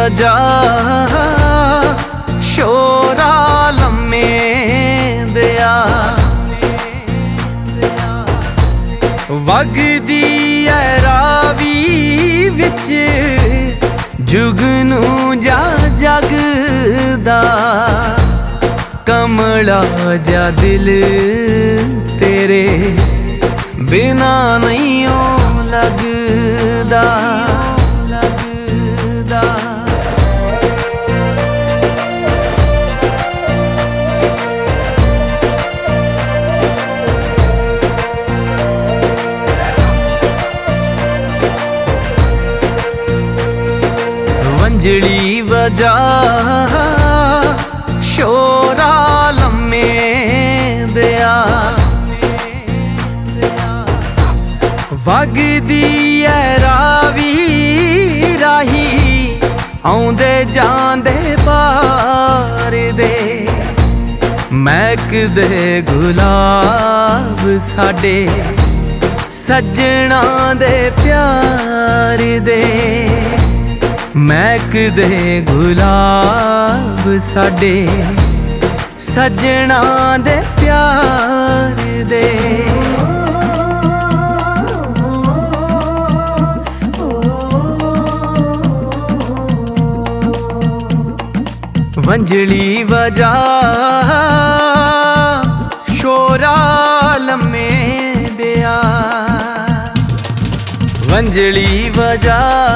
ਵਜਾ ਸ਼ੋਰਾ ਲੰਮੇ ਦਿਆ। ਵਗਦੀ ਐ ਰਾਵੀ ਵਿੱਚ ਜੁਗਨੂ ਜਾ ਜਗਦਾ ਕਮਲਾ ਜਾ ਦਿਲ ਤੇਰੇ ਬਿਨਾ ਨਹੀਂ ਓ ਲੱਗਦਾ ਵੰਜਲੀ ਵਜਾ ਸ਼ੋਰਾ ਲੰਮੇ ਦਿਆ। ਵਗਦੀ ਐ ਰਾਵੀ ਰਾਹੀ, ਆਉਂਦੇ ਜਾਂਦੇ ਪਾਰ ਦੇ। ਮਹਿਕਦੇ ਗੁਲਾਬ ਸਾਡੇ, ਸੱਜਣਾ ਦੇ ਪਿਆਰ ਦੇ। ਮਹਿਕਦੇ ਗੁਲਾਬ ਸਾਡੇ ਸੱਜਣਾ ਦੇ ਪਿਆਰ ਦੇ। ਵੰਜਲੀ ਵਜਾ ਸ਼ੋਰਾ ਲੰਮੇ ਦਿਆ। ਵੰਜਲੀ ਵਜਾ